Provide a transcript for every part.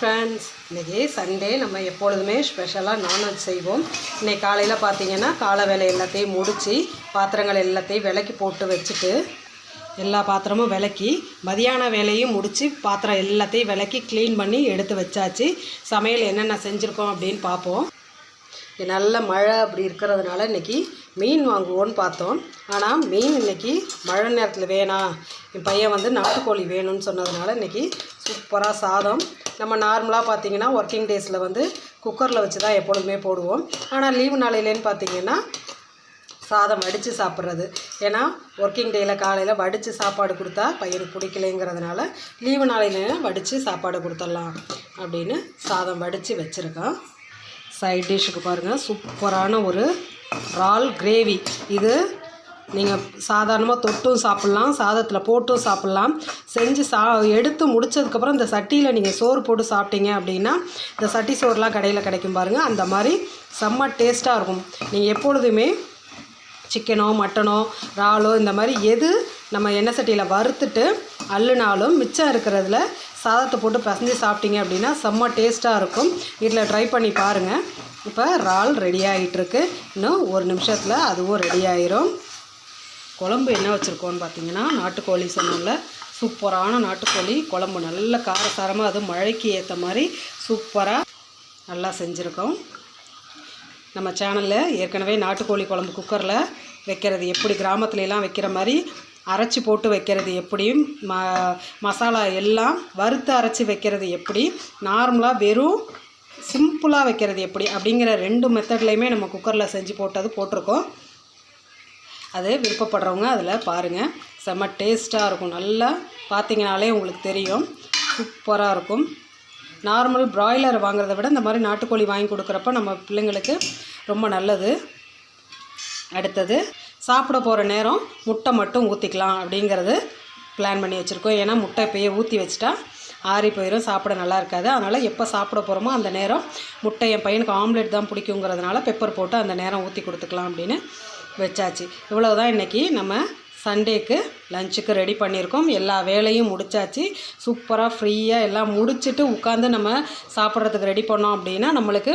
Friends இன்றைக்கி Sunday நம்ம எப்பொழுதுமே ஸ்பெஷலாக நான்வெஜ் செய்வோம். இன்றைக்கி காலையில் பார்த்தீங்கன்னா காலை வேலை எல்லாத்தையும் முடித்து பாத்திரங்கள் எல்லாத்தையும் விலக்கி போட்டு வச்சுட்டு எல்லா பாத்திரமும் விலக்கி மதியான வேலையும் முடித்து பாத்திரம் எல்லாத்தையும் விலக்கி க்ளீன் பண்ணி எடுத்து வச்சாச்சு. சமையல் என்னென்ன செஞ்சுருக்கோம் அப்படின்னு பார்ப்போம். நல்ல மழை அப்படி இருக்கிறதுனால இன்றைக்கி மீன் வாங்குவோன்னு பார்த்தோம். ஆனால் மீன் இன்னைக்கு மழை நேரத்தில் வேணாம் என் பையன் வந்து நாட்டுக்கோழி வேணும்னு சொன்னதுனால இன்றைக்கி சூப்பராக சாதம். நம்ம நார்மலாக பார்த்தீங்கன்னா ஒர்க்கிங் டேஸில் வந்து குக்கரில் வச்சு தான் எப்பொழுதுமே போடுவோம். ஆனால் லீவு நாளையிலேன்னு பார்த்தீங்கன்னா சாதம் வடித்து சாப்பிட்றது. ஏன்னா ஒர்க்கிங் டேயில் காலையில் வடித்து சாப்பாடு கொடுத்தா பையனுக்கு பிடிக்கலைங்கிறதுனால லீவு நாளையில வடித்து சாப்பாடு கொடுத்துடலாம் அப்படின்னு சாதம் வடித்து வச்சுருக்கோம். சைட் டிஷ்ஷுக்கு பாருங்கள் சூப்பரான ஒரு இறால் கிரேவி. இது நீங்கள் சாதாரணமாக தொட்டும் சாப்பிட்லாம் சாதத்தில் போட்டும் சாப்பிட்லாம். செஞ்சு சா எடுத்து முடிச்சதுக்கப்புறம் இந்த சட்டியில் நீங்கள் சோறு போட்டு சாப்பிட்டீங்க அப்படின்னா இந்த சட்டி சோறுலாம் கடையில் கிடைக்கும் பாருங்கள் அந்த மாதிரி செம்ம டேஸ்ட்டாக இருக்கும். நீங்கள் எப்பொழுதுமே சிக்கனோ மட்டனோ இறாலோ இந்த மாதிரி எது நம்ம எண்ணெய் சட்டியில் வறுத்துட்டு அள்ளுனாலும் மிச்சம் இருக்கிறதுல சாதத்தை போட்டு பசஞ்சு சாப்பிட்டீங்க அப்படின்னா செம்ம டேஸ்ட்டாக இருக்கும். வீட்டில் ட்ரை பண்ணி பாருங்கள் இப்போ இறால் ரெடி ஆகிட்டுருக்கு இன்னும் ஒரு நிமிஷத்தில் அதுவும் ரெடி ஆயிரும். குழம்பு என்ன வச்சுருக்கோன்னு பார்த்தீங்கன்னா நாட்டுக்கோழி சொன்னோம்ல. சூப்பரான நாட்டுக்கோழி. குழம்பு நல்ல காரசாரமாக அது மழைக்கு ஏற்ற மாதிரி சூப்பராக நல்லா செஞ்சுருக்கோம். நம்ம சேனலில் ஏற்கனவே நாட்டுக்கோழி குழம்பு குக்கரில் வைக்கிறது எப்படி கிராமத்துலலாம் வைக்கிற மாதிரி அரைச்சி போட்டு வைக்கிறது எப்படி ம மசாலா எல்லாம் வறுத்து அரைச்சி வைக்கிறது எப்படி நார்மலாக வெறும் சிம்பிளாக வைக்கிறது எப்படி அப்படிங்கிற ரெண்டு மெத்தட்லேயுமே நம்ம குக்கரில் செஞ்சு போட்டது போட்டிருக்கோம். அது விருப்பப்படுறவங்க அதில் பாருங்கள் செம்ம டேஸ்ட்டாக இருக்கும். நல்லா பார்த்தீங்கனாலே உங்களுக்கு தெரியும். சூப்பராக இருக்கும். நார்மல் பிராய்லர் வாங்குறத விட இந்த மாதிரி நாட்டுக்கோழி வாங்கி கொடுக்குறப்ப நம்ம பிள்ளைங்களுக்கு ரொம்ப நல்லது. அடுத்தது சாப்பிட போகிற நேரம் முட்டை மட்டும் ஊற்றிக்கலாம் அப்படிங்கிறது பிளான் பண்ணி வச்சுருக்கோம். ஏன்னா முட்டை இப்போயே ஊற்றி வச்சுட்டா ஆறி போயிடும் சாப்பிட நல்லா இருக்காது. அதனால் எப்போ சாப்பிட போகிறோமோ அந்த நேரம் முட்டை என் பையனுக்கு ஆம்லெட் தான் பிடிக்குங்கிறதுனால பெப்பர் போட்டு அந்த நேரம் ஊற்றி கொடுத்துக்கலாம் அப்படின்னு வச்சாச்சு. இவ்வளோ தான் இன்றைக்கி நம்ம சண்டேக்கு லஞ்சுக்கு ரெடி பண்ணியிருக்கோம். எல்லா வேலையும் முடிச்சாச்சு. சூப்பராக ஃப்ரீயாக எல்லாம் முடிச்சுட்டு உட்காந்து நம்ம சாப்பிட்றதுக்கு ரெடி பண்ணோம் அப்படின்னா நம்மளுக்கு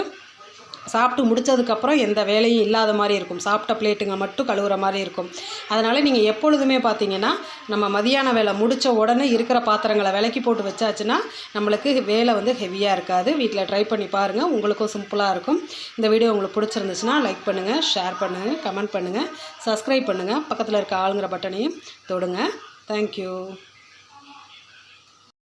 சாப்பிட்டு முடிச்சதுக்கப்புறம் எந்த வேலையும் இல்லாத மாதிரி இருக்கும். சாப்பிட்ட பிளேட்டுங்க மட்டும் கழுவுற மாதிரி இருக்கும். அதனால் நீங்கள் எப்பொழுதுமே பார்த்தீங்கன்னா நம்ம மதியான வேலை முடித்த உடனே இருக்கிற பாத்திரங்களை விலக்கி போட்டு வச்சாச்சுன்னா நம்மளுக்கு வேலை வந்து ஹெவியாக இருக்காது. வீட்டில் ட்ரை பண்ணி பாருங்கள் உங்களுக்கும் சிம்பிளாக இருக்கும். இந்த வீடியோ உங்களுக்கு பிடிச்சிருந்துச்சுன்னா லைக் பண்ணுங்கள் ஷேர் பண்ணுங்கள் கமெண்ட் பண்ணுங்கள் சப்ஸ்கிரைப் பண்ணுங்கள் பக்கத்தில் இருக்க ஆளுங்கிற பட்டனையும் தொடுங்க. தேங்க்யூ